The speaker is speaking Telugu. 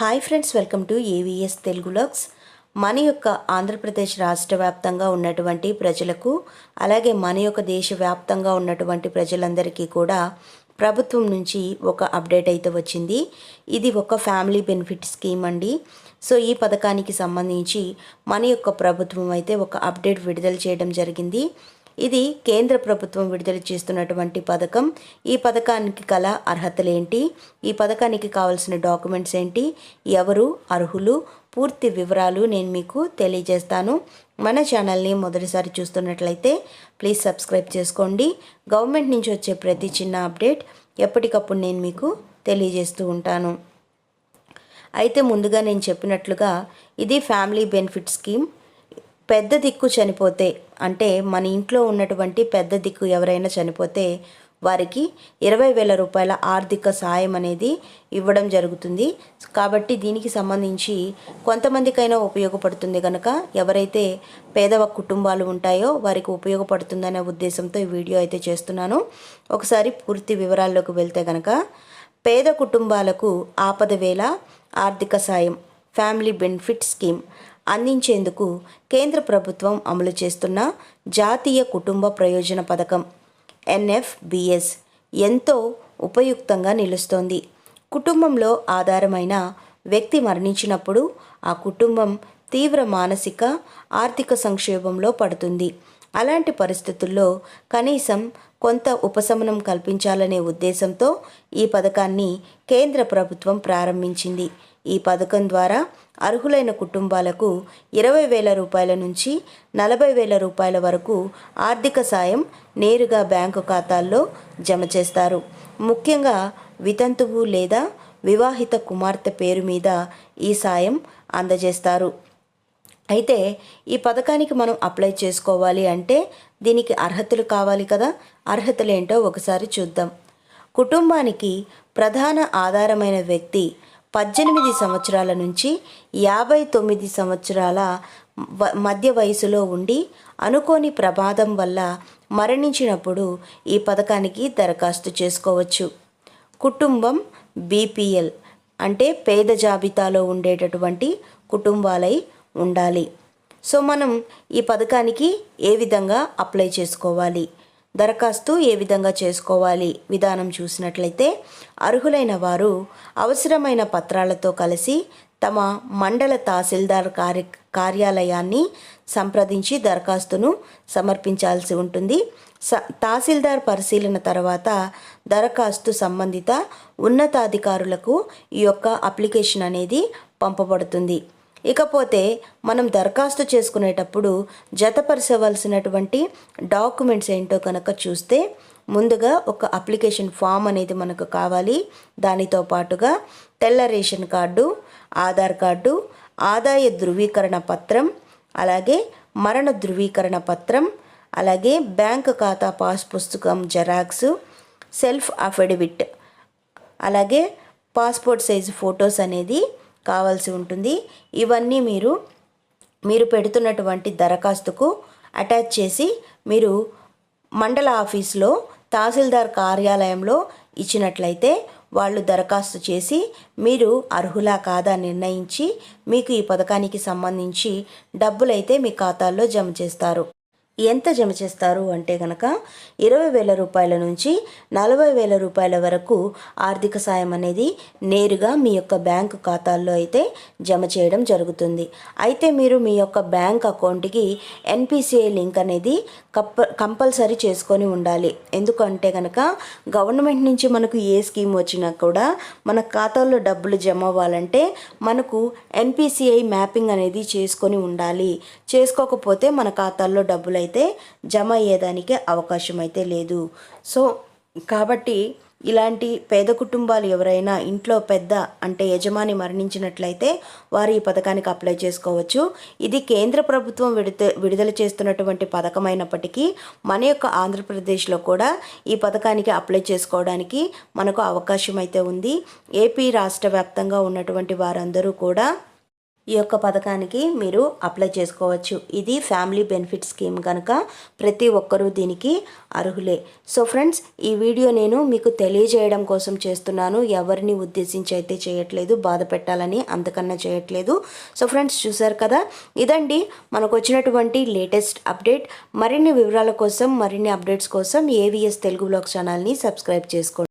Hi friends welcome to AVS Telugu logs. మన యొక్క ఆంధ్రప్రదేశ్ రాష్ట్ర వ్యాప్తంగా ఉన్నటువంటి ప్రజలకు అలాగే మన యొక్క దేశవ్యాప్తంగా ఉన్నటువంటి ప్రజలందరికీ కూడా ప్రభుత్వం నుంచి ఒక అప్డేట్ అయితే వచ్చింది. ఇది ఒక ఫ్యామిలీ బెనిఫిట్ స్కీమ్ అండి. సో ఈ పథకానికి సంబంధించి మన యొక్క ప్రభుత్వం అయితే ఒక అప్డేట్ విడుదల చేయడం జరిగింది. ఇది కేంద్ర ప్రభుత్వం విడుదల చేస్తున్నటువంటి పథకం. ఈ పథకానికి గల అర్హతలు ఏంటి ఈ పథకానికి కావాల్సిన డాక్యుమెంట్స్ ఏంటి? ఎవరు? అర్హులు? పూర్తి వివరాలు నేను మీకు తెలియజేస్తాను. మన ఛానల్ని మొదటిసారి చూస్తున్నట్లయితే ప్లీజ్ సబ్స్క్రైబ్ చేసుకోండి. గవర్నమెంట్ నుంచి వచ్చే ప్రతి చిన్న అప్డేట్ ఎప్పటికప్పుడు నేను మీకు తెలియజేస్తూ ఉంటాను. అయితే ముందుగా నేను చెప్పినట్లుగా ఇది ఫ్యామిలీ బెనిఫిట్ స్కీమ్. పెద్ద దిక్కు చనిపోతే అంటే మన ఇంట్లో ఉన్నటువంటి పెద్ద దిక్కు ఎవరైనా చనిపోతే వారికి ఇరవై వేల రూపాయల ఆర్థిక సాయం అనేది ఇవ్వడం జరుగుతుంది. కాబట్టి దీనికి సంబంధించి కొంతమందికైనా ఉపయోగపడుతుంది కనుక ఎవరైతే పేదవ కుటుంబాలు ఉంటాయో వారికి ఉపయోగపడుతుందనే ఉద్దేశంతో ఈ వీడియో అయితే చేస్తున్నాను. ఒకసారి పూర్తి వివరాల్లోకి వెళ్తే కనుక పేద కుటుంబాలకు ఆపద వేళ ఆర్థిక సాయం ఫ్యామిలీ బెనిఫిట్ స్కీమ్ అందించేందుకు కేంద్ర ప్రభుత్వం అమలు చేస్తున్న జాతీయ కుటుంబ ప్రయోజన పథకం ఎన్ఎఫ్బిఎస్ ఎంతో ఉపయుక్తంగా నిలుస్తోంది. కుటుంబంలో ఆధారమైన వ్యక్తి మరణించినప్పుడు ఆ కుటుంబం తీవ్ర మానసిక ఆర్థిక సంక్షోభంలో పడుతుంది. అలాంటి పరిస్థితుల్లో కనీసం కొంత ఉపశమనం కల్పించాలనే ఉద్దేశంతో ఈ పథకాన్ని కేంద్ర ప్రభుత్వం ప్రారంభించింది. ఈ పథకం ద్వారా అర్హులైన కుటుంబాలకు ఇరవై వేల రూపాయల నుంచి నలభై వేల రూపాయల వరకు ఆర్థిక సాయం నేరుగా బ్యాంకు ఖాతాల్లో జమ చేస్తారు. ముఖ్యంగా వితంతువు లేదా వివాహిత కుమార్తె పేరు మీద ఈ సాయం అందజేస్తారు. అయితే ఈ పథకానికి మనం అప్లై చేసుకోవాలి అంటే దీనికి అర్హతలు కావాలి కదా? అర్హతలు ఏంటో ఒకసారి చూద్దాం. కుటుంబానికి ప్రధాన ఆధారమైన వ్యక్తి పద్దెనిమిది సంవత్సరాల నుంచి యాభై తొమ్మిది సంవత్సరాల మధ్య వయసులో ఉండి అనుకోని ప్రమాదం వల్ల మరణించినప్పుడు ఈ పథకానికి దరఖాస్తు చేసుకోవచ్చు. కుటుంబం బీపీఎల్ అంటే పేద జాబితాలో ఉండేటటువంటి కుటుంబాలై ఉండాలి. సో మనం ఈ పథకానికి ఏ విధంగా అప్లై చేసుకోవాలి? దరఖాస్తు ఏ విధంగా చేసుకోవాలి? విధానం చూసినట్లయితే అర్హులైన వారు అవసరమైన పత్రాలతో కలిసి తమ మండల తహసీల్దార్ కార్య కార్యాలయాన్ని సంప్రదించి దరఖాస్తును సమర్పించాల్సి ఉంటుంది. స తహసీల్దార్ పరిశీలన తర్వాత దరఖాస్తు సంబంధిత ఉన్నతాధికారులకు ఈ యొక్క అప్లికేషన్ అనేది పంపబడుతుంది. ఇకపోతే మనం దరఖాస్తు చేసుకునేటప్పుడు జతపరచవలసినటువంటి డాక్యుమెంట్స్ ఏంటో కనుక చూస్తే ముందుగా ఒక అప్లికేషన్ ఫామ్ అనేది మనకు కావాలి. దానితో పాటుగా తెల్ల రేషన్ కార్డు ఆధార్ కార్డు ఆదాయ ధృవీకరణ పత్రం అలాగే మరణ ధృవీకరణ పత్రం అలాగే బ్యాంక్ ఖాతా పాస్ పుస్తకం జెరాక్స్ సెల్ఫ్ అఫిడవిట్ అలాగే పాస్పోర్ట్ సైజు ఫొటోస్ అనేది కావాల్సి ఉంటుంది. ఇవన్నీ మీరు మీరు పెడుతున్నటువంటి దరఖాస్తుకు అటాచ్ చేసి మీరు మండల ఆఫీస్లో తహసీల్దార్ కార్యాలయంలో ఇచ్చినట్లయితే వాళ్ళు దరఖాస్తు చేసి మీరు అర్హులా కాదా నిర్ణయించి మీకు ఈ పథకానికి సంబంధించి డబ్బులైతే మీ ఖాతాల్లో జమ చేస్తారు. ఎంత జమ చేస్తారు అంటే కనుక ఇరవై వేల రూపాయల నుంచి నలభై వేల రూపాయల వరకు ఆర్థిక సాయం అనేది నేరుగా మీ యొక్క బ్యాంకు ఖాతాల్లో అయితే జమ చేయడం జరుగుతుంది. అయితే మీరు మీ యొక్క బ్యాంక్ అకౌంట్కి ఎన్పిసిఐ లింక్ అనేది కప్ప కంపల్సరీ చేసుకొని ఉండాలి. ఎందుకంటే కనుక గవర్నమెంట్ నుంచి మనకు ఏ స్కీమ్ వచ్చినా కూడా మన ఖాతాల్లో డబ్బులు జమ అవ్వాలంటే మనకు ఎన్పిసిఐ మ్యాపింగ్ అనేది చేసుకొని ఉండాలి. చేసుకోకపోతే మన ఖాతాల్లో డబ్బులు అయితే అయితే జమ అయ్యేదానికి అవకాశం అయితే లేదు. సో కాబట్టి ఇలాంటి పేద కుటుంబాలు ఎవరైనా ఇంట్లో పెద్ద అంటే యజమాని మరణించినట్లయితే వారు ఈ పథకానికి అప్లై చేసుకోవచ్చు. ఇది కేంద్ర ప్రభుత్వం విడుత విడుదల చేస్తున్నటువంటి పథకం అయినప్పటికీ మన యొక్క ఆంధ్రప్రదేశ్లో కూడా ఈ పథకానికి అప్లై చేసుకోవడానికి మనకు అవకాశం అయితే ఉంది. ఏపీ రాష్ట్ర వ్యాప్తంగా ఉన్నటువంటి వారందరూ కూడా ఈ యొక్క పథకానికి మీరు అప్లై చేసుకోవచ్చు. ఇది ఫ్యామిలీ బెనిఫిట్ స్కీమ్ కనుక ప్రతి ఒక్కరూ దీనికి అర్హులే. సో ఫ్రెండ్స్ ఈ వీడియో నేను మీకు తెలియజేయడం కోసం చేస్తున్నాను. ఎవరిని ఉద్దేశించి అయితే చేయట్లేదు బాధ పెట్టాలని అంతకన్నా చేయట్లేదు. సో ఫ్రెండ్స్ చూసారు కదా? ఇదండి మనకు వచ్చినటువంటి లేటెస్ట్ అప్డేట్ మరిన్ని వివరాల కోసం మరిన్ని అప్డేట్స్ కోసం ఏవిఎస్ తెలుగు బ్లాగ్ ఛానల్ని సబ్స్క్రైబ్ చేసుకోండి.